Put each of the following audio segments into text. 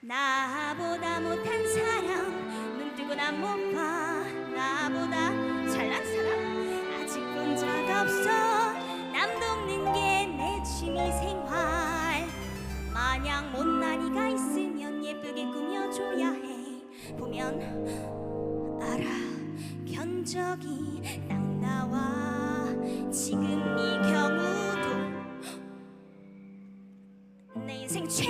나보다 못한 사람 눈 뜨고 난 못 봐 나보다 잘난 사람. 아직 본 적 없어. 남도 없는 게 내 취미 생활. 마냥 못난 이가 있으면 예쁘게 꾸며줘야 해. 보면 알아. 견적이 딱 나와. 지금 이 경우도 내 인생 최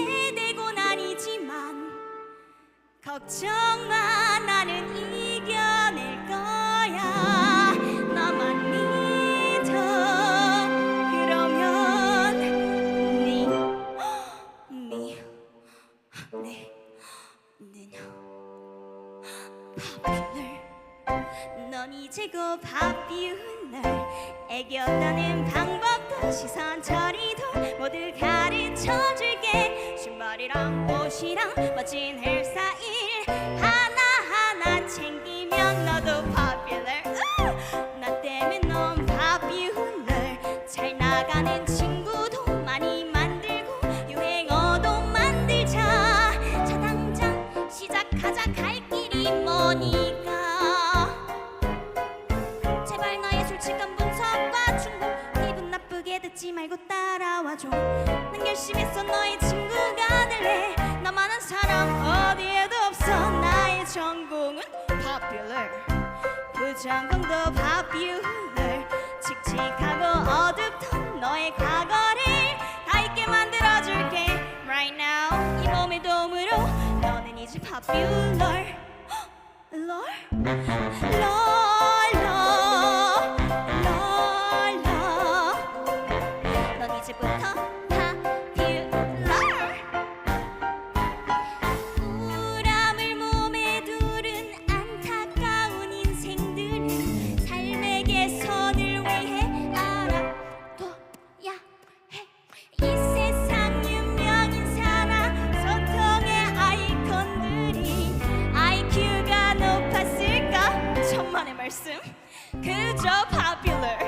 걱정 마 나는 이겨낼 거야. 나만 믿어. 그러면 네, 네, 네, 는 popular 넌 이제 곧 popular 애교다는 방법도 시선 처리도 모두 가르쳐줄게. 신발이랑 옷이랑 멋진 헤 나가는 친구도 많이 만들고 유행어도 만들자. 자 당장 시작하자. 갈 길이 머니까 제발 나의 솔직한 분석과 충고. 기분 나쁘게 듣지 말고 따라와줘. 난 결심했어. 너의 친구가 될래. 나만한 사람 어디에도 없어. 나의 전공은 popular. 부전공도 popular. 칙칙하고 어둡던 너의 과거를 다 잊게 만들어줄게. Right now 이 몸의 도움으로 너는 이제 popular. 롤? 롤 천만의 말씀. 그저 popular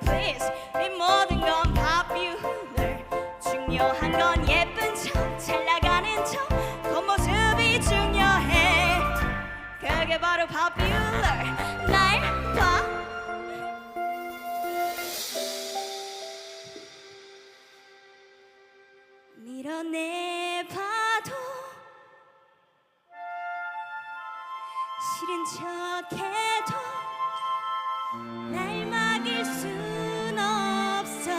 please 이 모든 건 popular 중요한 건 예쁜 척 잘 나가는 척 겉모습이 중요해. 그게 바로 popular 싫은 척해도 날 막을 순 없어.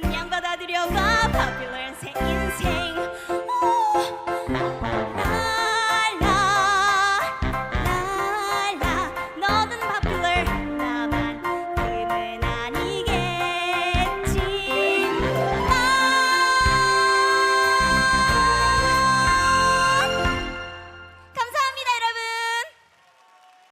그냥 받아들여봐 popular 인생